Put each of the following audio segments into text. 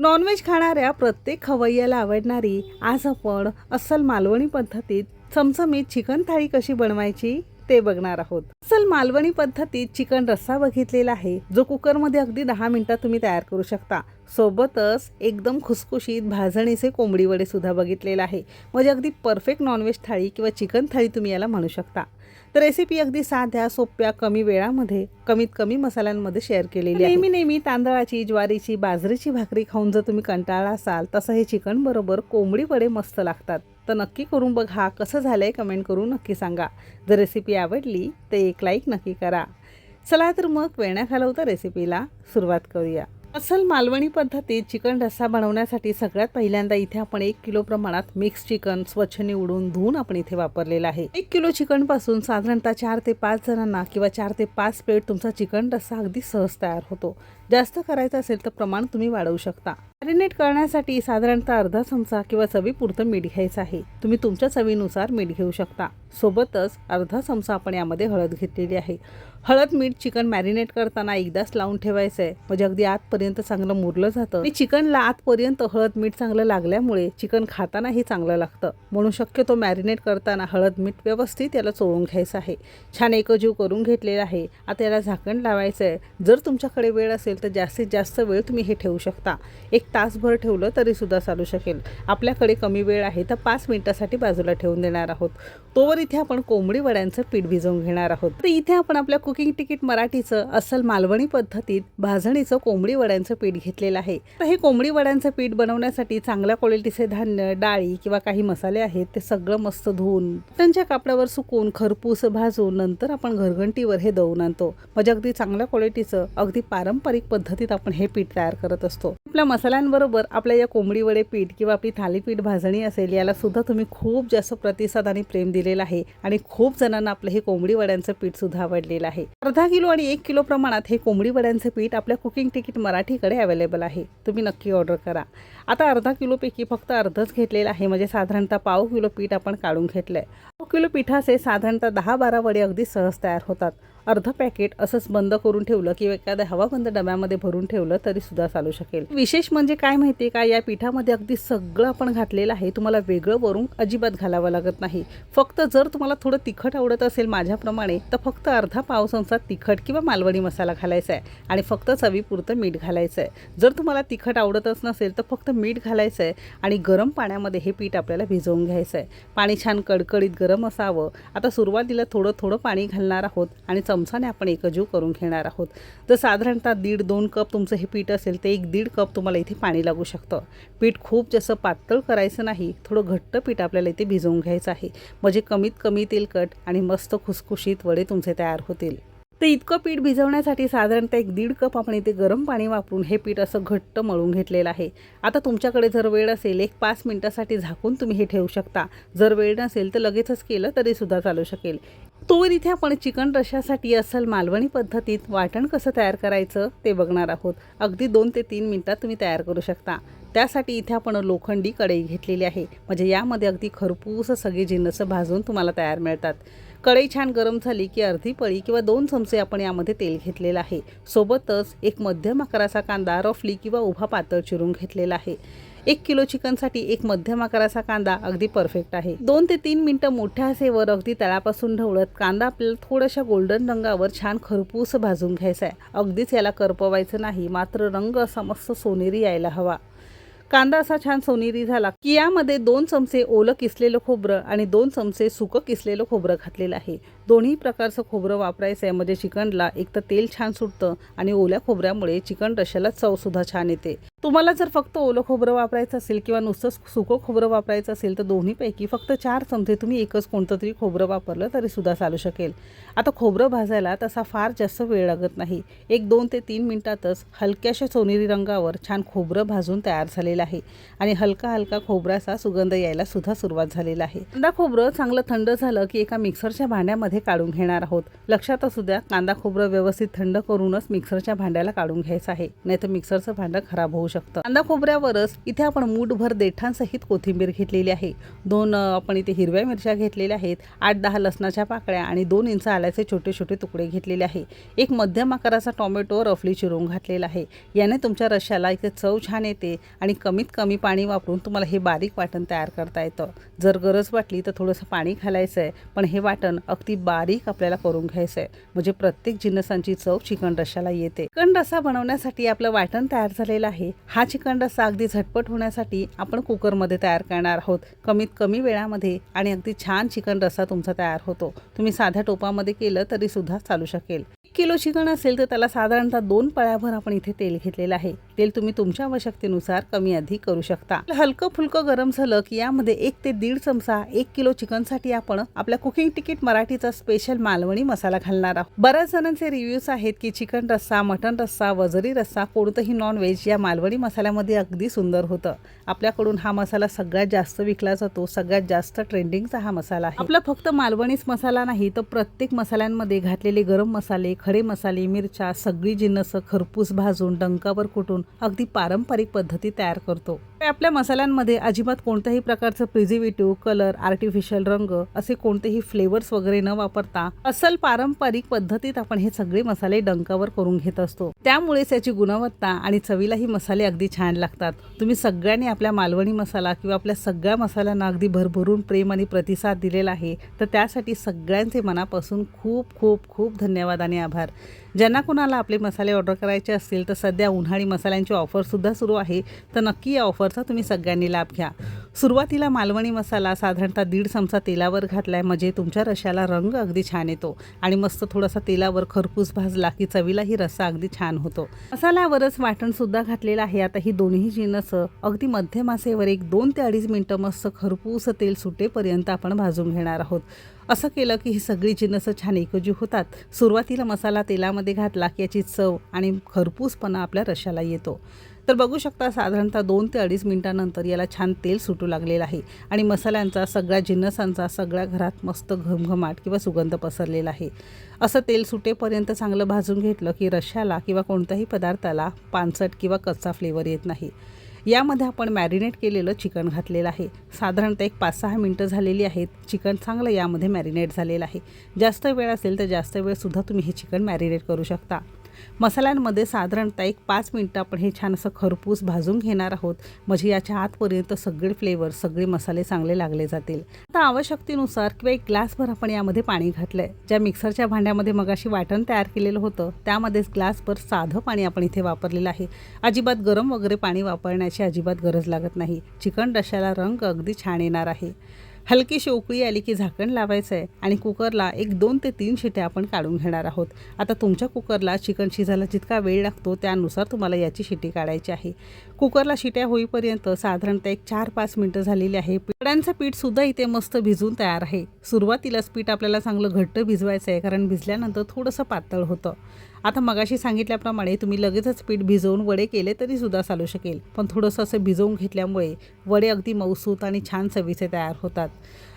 Non veg खाणाऱ्या प्रत्येक खवय्याला आवडणारी आज आपण अस्सल मालवणी पद्धतीत चमचमीत चिकन थाळी कशी बनवायची ते बघणार आहोत. असल मालवणी पद्धतीत चिकन रस्सा बघितलेला आहे जो कुकरमध्ये अगदी दहा मिनिटात तुम्ही तयार करू शकता. सोबतच एकदम खुसखुशीत भाजणीचे कोंबडी वडे सुद्धा बघितलेला आहे. म्हणजे अगदी परफेक्ट नॉनव्हेज थाळी किंवा चिकन थाळी तुम्ही याला म्हणू शकता. तर रेसिपी अगदी साध्या सोप्या कमी वेळामध्ये कमीत कमी मसाल्यांमध्ये शेअर केलेली आहे. नेहमी नेहमी तांदळाची ज्वारीची बाजरीची भाकरी खाऊन जर तुम्ही कंटाळा असाल तसं हे चिकन बरोबर कोंबडी वडे मस्त लागतात. तर नक्की करून बघा कसं झालंय कमेंट करून नक्की सांगा. जर रेसिपी आवडली तर एक लाईक नक्की करा. चला तर मग न घालवता रेसिपीला सुरुवात करूया. अस्सल मालवणी पद्धतीत चिकन रस्सा बनवण्यासाठी सगळ्यात पहिल्यांदा इथे आपण एक किलो प्रमाणात मिक्स चिकन स्वच्छ निवडून धुवून आपण इथे वापरलेलं आहे. एक किलो चिकनपासून साधारणतः चार ते पाच जणांना किंवा चार ते पाच प्लेट तुमचा चिकन रस्सा अगदी सहज तयार होतो. जास्त करायचं असेल तर प्रमाण तुम्ही वाढवू शकता. मॅरिनेट करण्यासाठी साधारणतः अर्धा चमचा किंवा चवीपुरतं मीठ घ्यायचं आहे. तुम्ही तुमच्या चवीनुसार मीठ घेऊ शकता. सोबतच अर्धा चमचा आपण यामध्ये हळद घेतलेली आहे. हळद मीठ चिकन मॅरिनेट करताना एकदाच लावून ठेवायचं आहे म्हणजे अगदी आतपर्यंत चांगलं मुरलं जातं. आणि चिकनला आतपर्यंत हळद मीठ चांगलं लागल्यामुळे चिकन खातानाही चांगलं लागतं. म्हणून शक्यतो मॅरिनेट करताना हळद मीठ व्यवस्थित याला चोळून घ्यायचं आहे. छान एकजीव करून घेतलेला आहे. आता याला झाकण लावायचं आहे जर तुमच्याकडे वेळ असेल तर जास्तीत जास्त वेळ तुम्ही हे ठेवू शकता. एक तासभर ठेवलं तरीसुद्धा चालू शकेल. आपल्याकडे कमी वेळ आहे तर पाच मिनिटासाठी बाजूला ठेवून देणार आहोत. तोवर इथे आपण कोंबडी वड्यांचं पीठ भिजवून घेणार आहोत. तर इथे आपण आपल्या कुकिंग तिकीट मराठीचं अस्सल मालवणी पद्धतीत भाजणीचं कोंबडी वड्यांचं पीठ घेतलेलं आहे. तर हे कोंबडी वड्यांचं पीठ बनवण्यासाठी चांगल्या क्वालिटीचे धान्य डाळी किंवा काही मसाले आहेत ते सगळं मस्त धुवून त्यांच्या कापडावर सुकून खरपूस भाजून नंतर आपण घरघंटीवर हे दळून आणतो. म्हणजे अगदी चांगल्या क्वालिटीचं अगदी पारंपरिक पद्धतीत आपण हे पीठ तयार करत असतो. आपल्या मसाल्यांबरोबर आपल्या या कोंबडी वडे पीठ किंवा आपली थालीपीठ भाजणी असेल याला सुद्धा तुम्ही खूप जास्त प्रतिसाद आणि प्रेम दिलेला आहे आणि खूप जणांना आपलं हे कोंबडी वड्यांचं पीठ सुद्धा आवडलेलं आहे. अर्धा किलो आणि एक किलो प्रमाणात हे कोंबडी वड्यांचं पीठ आपल्या कुकिंग तिकीट मराठीकडे अवेलेबल आहे. तुम्ही नक्की ऑर्डर करा. आता अर्धा किलोपैकी फक्त अर्धच घेतलेलं आहे म्हणजे साधारणतः पाव किलो पीठ आपण काढून घेतलं आहे पाव किलो पिठाचे साधारणतः दहा बारा वडे अगदी सहज तयार होतात. अर्ध पॅकेट असंच बंद करून ठेवलं किंवा एखाद्या हवाबंद डब्यामध्ये भरून ठेवलं तरी सुद्धा चालू शकेल. विशेष म्हणजे काय माहिती का? या पिठामध्ये अगदी सगळं आपण घातलेलं आहे. तुम्हाला वेगळं वरून अजिबात घालावं लागत नाही. फक्त जर तुम्हाला थोडं तिखट आवडत असेल माझ्याप्रमाणे तर फक्त अर्धा पाव चमचा तिखट किंवा मालवणी मसाला घालायचा आहे आणि फक्त चवीपुरतं मीठ घालायचं आहे. जर तुम्हाला तिखट आवडतच नसेल तर फक्त मीठ घालायचं आहे आणि गरम पाण्यामध्ये हे पीठ आपल्याला भिजवून घ्यायचं आहे. पाणी छान कडकडीत गरम असावं. आता सुरुवातीला थोडं थोडं पाणी घालणार आहोत आणि चमचाने आपण एकजीव करून घेणार आहोत. तर साधारणतः दीड दोन कप तुमचं हे पीठ असेल ते एक दीड कप तुम्हाला इथे पाणी लागू शकतं. पीठ खूप जसं पातळ करायचं नाही थोडं घट्ट पीठ आपल्याला इथे भिजवून घ्यायचं आहे. म्हणजे कमीत कमी तेलकट आणि मस्त खुसखुशीत वडे तुमचे तयार होतील. तर इतकं पीठ भिजवण्यासाठी साधारणतः एक दीड कप आपण इथे गरम पाणी वापरून हे पीठ असं घट्ट मळून घेतलेलं आहे. आता तुमच्याकडे जर वेळ असेल एक पाच मिनिटासाठी झाकून तुम्ही हे ठेवू शकता. जर वेळ नसेल तर लगेचच केलं तरी सुद्धा चालू शकेल. तोवर इथे आपण चिकन रश्यासाठी असल मालवणी पद्धतीत वाटण कसं तयार करायचं ते बघणार आहोत. अगदी दोन ते तीन मिनटात तुम्ही तयार करू शकता. त्यासाठी इथे आपण लोखंडी कढई घेतलेली आहे. म्हणजे यामध्ये अगदी खरपूस सगळी जिन्नसं भाजून तुम्हाला तयार मिळतात. कढई छान गरम झाली की अर्धी पळी किंवा दोन चमचे आपण यामध्ये तेल घेतलेलं आहे. सोबतच एक मध्यम आकाराचा कांदा रफली किंवा उभा पातळ चिरून घेतलेला आहे. एक किलो चिकनसाठी एक मध्यम आकाराचा कांदा अगदी परफेक्ट आहे. दोन ते तीन मिनटं मोठ्या असेवर अगदी तळापासून ढवळत कांदा आपल्याला थोड्याशा गोल्डन रंगावर छान खरपूस भाजून घ्यायचा आहे. अगदीच याला करपवायचं नाही मात्र रंग असा मस्त सोनेरी यायला हवा. कांदा असा छान सोनेरी झाला की यामध्ये दोन चमचे ओलं किसलेलं खोबरं आणि दोन चमचे सुकं किसलेलं खोबरं घातलेलं आहे. दोन्ही प्रकारचं खोबरं वापरायचं आहे. म्हणजे चिकनला एक तर तेल छान सुटतं आणि ओल्या खोबऱ्यामुळे चिकन रश्याला चवसुद्धा छान येते. तुम्हाला जर फक्त ओलं खोबरं वापरायचं असेल किंवा नुसतं सुकं खोबरं वापरायचं असेल तर दोन्हीपैकी फक्त चार चमचे तुम्ही एकच कोणतं तरी खोबरं वापरलं तरी सुद्धा चालू शकेल. आता खोबरं भाजायला तसा फार जास्त वेळ लागत नाही. एक दोन ते तीन मिनटातच हलक्याशा सोनेरी रंगावर छान खोबरं भाजून तयार झालेलं आहे आणि हलका हलका खोबऱ्याचा सुगंध यायला सुद्धा सुरुवात झालेला आहे. कांदा खोबरं चांगलं थंड झालं की एका मिक्सरच्या भांड्यामध्ये काढून घेणार आहोत. लक्षात असू द्या कांदा खोबरं व्यवस्थित थंड करूनच मिक्सरच्या भांड्याला काढून घ्यायचं आहे. नाहीतर मिक्सरचं भांडं खराब होऊ शकतं. कांदा खोबऱ्यावरच इथे आपण मूठभर देठांसहित कोथिंबीर घेतलेली आहे. दोन आपण इथे हिरव्या मिरच्या घेतलेल्या आहेत. आठ दहा लसणाच्या पाकळ्या आणि दोन इंच आल्याचे छोटे छोटे तुकडे घेतलेले आहे. एक मध्यम आकाराचा टोमॅटो रफली चिरून घातलेला आहे. याने तुमच्या रश्याला इथे चव छान येते आणि कमीत कमी पाणी वापरून तुम्हाला हे बारीक वाटण तयार करता येतं. जर गरज वाटली तर थोडंसं पाणी घालायचं आहे पण हे वाटण अगदी बारीक आपल्याला करून घ्यायचं आहे म्हणजे प्रत्येक जिन्नसांची चव चिकन रशाला येते. चिकन रस्सा बनवण्यासाठी आपलं वाटण तयार झालेलं आहे. हा चिकन रस्सा अगदी झटपट होण्यासाठी आपण कुकरमध्ये तयार करणार आहोत. कमीत कमी वेळामध्ये आणि अगदी छान चिकन रस्सा तुमचा तयार होतो. तुम्ही साध्या टोपामध्ये केलं तरी सुद्धा चालू शकेल. एक किलो चिकन असेल तर त्याला साधारणतः दोन पळ्याभर आपण इथे तेल घेतलेलं आहे. तेल तुम्ही तुमच्या आवश्यकतेनुसार कमी अधिक करू शकता. हलकं फुलकं गरम झालं की यामध्ये एक ते दीड चमचा एक किलो चिकनसाठी आपण आपल्या कुकिंग तिकीट मराठीचा स्पेशल मालवणी मसाला घालणार आहोत. बऱ्याच जणांचे रिव्ह्यूज आहेत की चिकन रस्सा मटन रस्सा वजरी रस्सा कोणतंही नॉन व्हेज या मालवणी मसाल्यामध्ये अगदी सुंदर होतं. आपल्याकडून हा मसाला सगळ्यात जास्त विकला जातो सगळ्यात जास्त ट्रेंडिंगचा हा मसाला आहे. आपला फक्त मालवणीच मसाला नाही तर प्रत्येक मसाल्यांमध्ये घातलेले गरम मसाले खडे मसाले मिरच्या सगळी जिन्नस खरपूस भाजून डंकावर कुटून अगदी पारंपरिक पद्धती तयार करतो. आपल्या मसाल्यांमध्ये अजिबात कोणत्याही प्रकारचं प्रिझिव्हेटिव्ह कलर आर्टिफिशियल रंग असे कोणतेही फ्लेवर्स वगैरे न वापरता असल पारंपरिक पद्धतीत आपण हे सगळे मसाले डंकावर करून घेत असतो. त्यामुळेच याची गुणवत्ता आणि चवीलाही मसाले अगदी छान लागतात. तुम्ही सगळ्यांनी आपल्या मालवणी मसाला किंवा आपल्या सगळ्या मसाल्यांना अगदी भरभरून प्रेम आणि प्रतिसाद दिलेला आहे तर त्यासाठी सगळ्यांचे मनापासून खूप खूप खूप धन्यवाद आणि आभार. ज्यांना कुणाला आपले मसाले ऑर्डर करायचे असतील तर सध्या उन्हाळी मसाल्यांची ऑफरसुद्धा सुरू आहे. तर नक्की या ऑफरचा तुम्ही सगळ्यांनी लाभ घ्या. सुरुवातीला मालवणी मसाला साधारणतः दीड चमचा तेलावर घातलाय म्हणजे तुमच्या रश्याला रंग अगदी छान येतो. आणि मस्त थोडासा तेलावर खरपूस भाजला की चवीलाही रस्सा अगदी छान होतो. मसाल्यावरच वाटणसुद्धा घातलेलं आहे. आता ही दोन्ही जिन्नस अगदी मध्यम आसेवर एक दोन ते अडीच मिनटं मस्त खरपूस तेल सुटेपर्यंत आपण भाजून घेणार आहोत. असं केलं की ही सगळी जिन्नस छान एकजीव होतात. सुरुवातीला मसाला तेलामध्ये घातला की याची चव आणि खरपूसपणा आपल्या रश्याला येतो. तर बघू शकता साधारणतः दोन ते अडीच मिनटानंतर याला छान तेल सुटू लागलेलं आहे. आणि मसाल्यांचा सगळ्या जिन्नसांचा सगळ्या घरात मस्त घमघमाट किंवा सुगंध पसरलेला आहे. असं तेल सुटेपर्यंत चांगलं भाजून घेतलं की रश्याला किंवा कोणत्याही पदार्थाला पानसट किंवा कच्चा फ्लेवर येत नाही. यामध्ये आपण मॅरिनेट केलेलं चिकन घातलेलं आहे. साधारणतः एक पाच सहा मिनटं झालेली आहेत. चिकन चांगलं यामध्ये मॅरिनेट झालेलं आहे. जास्त वेळ असेल तर जास्त वेळसुद्धा तुम्ही हे चिकन मॅरिनेट करू शकता. मसाल्यांमध्ये साधारणतः एक पाच मिनटं आपण हे छान असं खरपूस भाजून घेणार आहोत. म्हणजे याच्या आतपर्यंत सगळे फ्लेवर सगळे मसाले चांगले लागले जातील. आता आवश्यकतेनुसार किंवा एक ग्लासभर आपण यामध्ये पाणी घातलं आहे ज्या मिक्सरच्या भांड्यामध्ये मगाशी वाटण तयार केलेलं होतं त्यामध्येच ग्लासभर साधं पाणी आपण इथे वापरलेलं आहे. अजिबात गरम वगैरे पाणी वापरण्याची अजिबात गरज लागत नाही. चिकन रश्याला रंग अगदी छान येणार आहे. हलकीशी उकळी आली की झाकण लावायचं आहे आणि कुकरला एक दोन ते तीन शिट्या आपण काढून घेणार आहोत. आता तुमच्या कुकरला चिकन शिजायला जितका वेळ लागतो त्यानुसार तुम्हाला याची शिटी काढायची आहे. कुकरला शिट्या होईपर्यंत साधारणतः एक चार पाच मिनटं झालेली आहे. पिढ्यांचं पीठसुद्धा इथे मस्त भिजून तयार आहे. सुरुवातीलाच पीठ आपल्याला चांगलं घट्ट भिजवायचं आहे कारण भिजल्यानंतर थोडंसं पातळ होतं. आता मगाशी सांगितल्याप्रमाणे तुम्ही लगेचच पीठ भिजवून वडे केले तरी सुद्धा चालू शकेल. पण थोडंसं असं भिजवून घेतल्यामुळे वडे अगदी मऊसूत आणि छान चवीचे तयार होतात.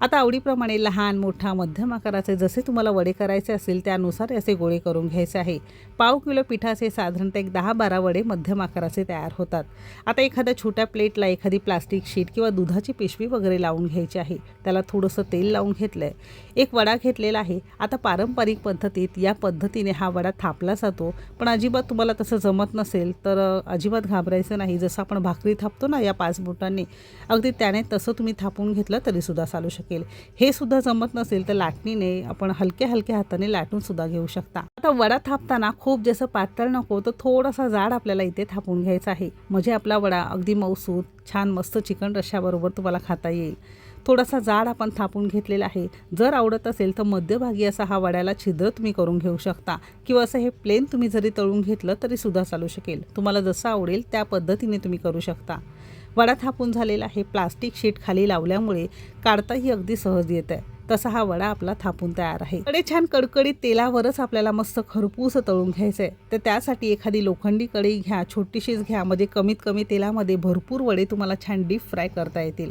आता आवडीप्रमाणे लहान मोठा मध्यम आकाराचे जसे तुम्हाला वडे करायचे असतील त्यानुसार असे गोळे करून घ्यायचे आहे. पाव किलो पिठाचे साधारणतः एक दहा बारा वडे मध्यम आकाराचे तयार होतात. आता एखाद्या छोट्या प्लेटला एखादी प्लास्टिक शीट किंवा दुधाची पिशवी वगैरे लावून घ्यायची आहे. त्याला थोडंसं तेल लावून घेतलं आहे एक वडा घेतलेला आहे. आता पारंपरिक पद्धतीत या पद्धतीने हा वडा थापला जातो. पण अजिबात तुम्हाला तसं जमत नसेल तर अजिबात घाबरायचं नाही. जसं आपण भाकरी थापतो ना या पाच बोटांनी अगदी त्याने तसं तुम्ही थापून घेतलं तरीसुद्धा चालू शकेल. हे सुद्धा जमत नसेल तर लाटणीने आपण हलक्या हलक्या हाताने लाटून सुद्धा घेऊ शकता. आता वडा थापताना खूप जसं पातळ नको तर थोडासा जाड आपल्याला इथे थापून घ्यायचा आहे. म्हणजे आपला वडा अगदी मऊसूत छान मस्त चिकन रश्याबरोबर तुम्हाला खाता येईल. थोडासा जाड आपण थापून घेतलेला आहे. जर आवडत असेल तर मध्यभागी असा हा वड्याला छिद्र तुम्ही करून घेऊ शकता. किंवा असं हे प्लेन तुम्ही जरी तळून घेतलं तरी सुद्धा चालू शकेल. तुम्हाला जसं आवडेल त्या पद्धतीने तुम्ही करू शकता. वडा थापून झालेला आहे प्लास्टिक शीट खाली लावल्यामुळे काढताही अगदी सहज येत आहे. तसा हा वडा आपला थापून तयार आहे. कडे छान कडकडीत तेलावरच आपल्याला मस्त खरपूस तळून घ्यायचं आहे तर त्यासाठी एखादी लोखंडी कढई घ्या छोटीशीच घ्या म्हणजे कमीत कमी तेलामध्ये भरपूर वडे तुम्हाला छान डीप फ्राय करता येतील.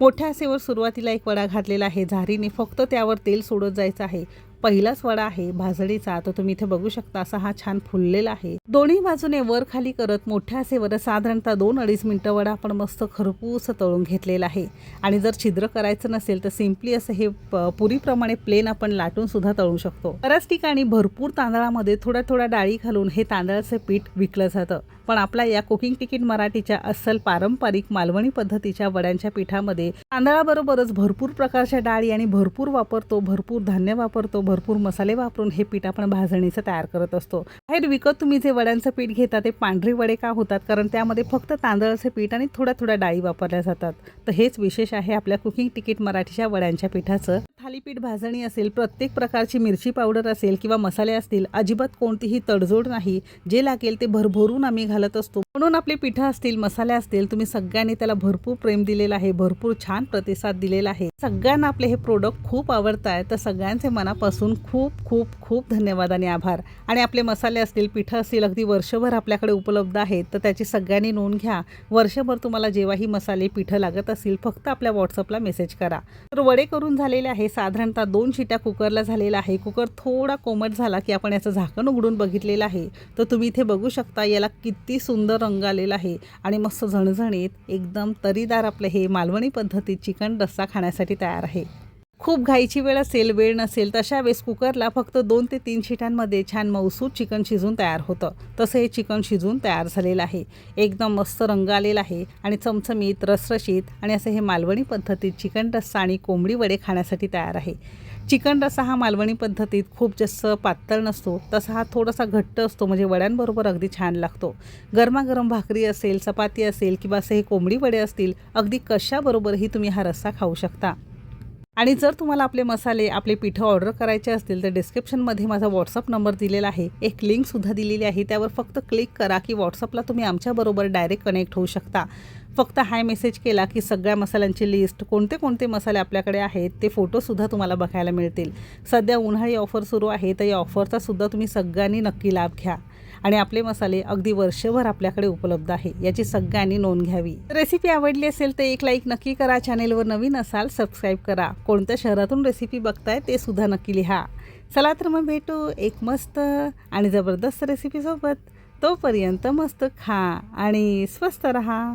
मोठ्या आसेवर सुरुवातीला एक वडा घातलेला आहे. झारीने फक्त त्यावर तेल सोडत जायचं आहे. पहिलाच वडा आहे भाजडीचा तो तुम्ही इथे बघू शकता असा हा छान फुललेला आहे. दोन्ही बाजूने वर खाली करत मोठ्या असे वडे साधारणतः दोन अडीच मिनटं वडा आपण मस्त खरपूस तळून घेतलेला आहे. आणि जर छिद्र करायचं नसेल तर सिम्पली असं हे पुरीप्रमाणे प्लेन आपण लाटून सुद्धा तळू शकतो. बऱ्याच ठिकाणी भरपूर तांदळामध्ये थोड्या थोड्या डाळी घालून हे तांदळाचं पीठ विकलं जातं. पण आपल्या या कुकिंग तिकीट मराठीच्या अस्सल पारंपरिक मालवणी पद्धतीच्या वड्यांच्या पिठामध्ये तांदळाबरोबरच भरपूर प्रकारच्या डाळी आणि भरपूर वापरतो भरपूर धान्य वापरतो भरपूर मसाले वापरून हे पीठ आपण भाजणीचं तयार करत असतो. बाहेर विकत तुम्ही जे वड्यांचं पीठ घेता ते पांढरे वडे का होतात? कारण त्यामध्ये फक्त तांदळाचे पीठ आणि थोड्या थोड्या डाळी वापरल्या जातात. तर हेच विशेष आहे आपल्या कुकिंग तिकीट मराठीच्या वड्यांच्या पिठाचं. थालीपीठ भाजणी असेल प्रत्येक प्रकारची मिरची पावडर असेल किंवा मसाले असतील अजिबात कोणतीही तडजोड नाही. जे लागेल ते भरभरून आम्ही घालत असतो. म्हणून आपली पिठं असतील मसाले असतील तुम्ही सगळ्यांनी त्याला भरपूर प्रेम दिलेलं आहे भरपूर छान प्रतिसाद दिलेला आहे. सगळ्यांना आपले हे प्रोडक्ट खूप आवडत आहे. तर सगळ्यांचे मनापासून खूप खूप खूप धन्यवाद आणि आभार. आणि आपले मसाले असतील पिठं असतील अगदी वर्षभर आपल्याकडे उपलब्ध आहेत तर त्याची सगळ्यांनी नोंद घ्या. वर्षभर तुम्हाला जेव्हाही मसाले पिठं लागत असतील फक्त आपल्या व्हॉट्सअपला मेसेज करा. तर वडे करून झालेले आहे साधारणतः दोन शिट्या कुकरला झालेला आहे. कुकर थोडा कोमट झाला की आपण याचं झाकण उघडून बघितलेलं आहे. तर तुम्ही इथे बघू शकता याला किती सुंदर रंग आलेला आहे. आणि मस्त झणझणीत एकदम तरीदार आपलं हे मालवणी पद्धतीत चिकन रस्सा खाण्यासाठी तयार आहे. खूप घाईची वेळ असेल वेळ नसेल तशा वेळेस कुकरला फक्त दोन ते तीन शिटांमध्ये छान मऊसूद चिकन शिजून तयार होतं. तसं हे चिकन शिजून तयार झालेलं आहे. एकदम मस्त रंग आलेला आहे आणि चमचमीत रसरशीत आणि असं हे मालवणी पद्धतीत चिकन रस्सा आणि कोंबडी वडे खाण्यासाठी तयार आहे. चिकन रस्सा हा मालवणी पद्धतीत खूप जास्त पातळ नसतो. तसा हा थोडासा घट्ट असतो म्हणजे वड्यांबरोबर अगदी छान लागतो. गरमागरम भाकरी असेल चपाती असेल किंवा असे हे कोंबडी वडे असतील अगदी कशाबरोबरही तुम्ही हा रस्सा खाऊ शकता. आणि जर तुम्हाला आपले मसाले आपले पिठं ऑर्डर करायचे असतील तर डिस्क्रिप्शनमध्ये माझा व्हॉट्सअप नंबर दिलेला आहे. एक लिंकसुद्धा दिलेली आहे त्यावर फक्त क्लिक करा की व्हॉट्सअपला तुम्ही आमच्याबरोबर डायरेक्ट कनेक्ट होऊ शकता. फक्त हाय मेसेज केला की सगळ्या मसाल्यांची लिस्ट कोणते कोणते मसाले आपल्याकडे आहेत ते फोटोसुद्धा तुम्हाला बघायला मिळतील. सध्या उन्हाळी ऑफर सुरू आहे तर या ऑफरचा सुद्धा तुम्ही सगळ्यांनी नक्की लाभ घ्या. आणि आपले मसाले अगदी वर्षभर आपल्याकडे उपलब्ध आहे याची सगळ्यांनी नोंद घ्यावी. रेसिपी आवडली असेल तर एक लाईक नक्की करा चॅनेलवर नवीन असाल सबस्क्राईब करा. कोणत्या शहरातून रेसिपी बघताय ते सुद्धा नक्की लिहा. चला तर मग भेटू एक मस्त आणि जबरदस्त रेसिपीसोबत तोपर्यंत मस्त खा आणि स्वस्त रहा.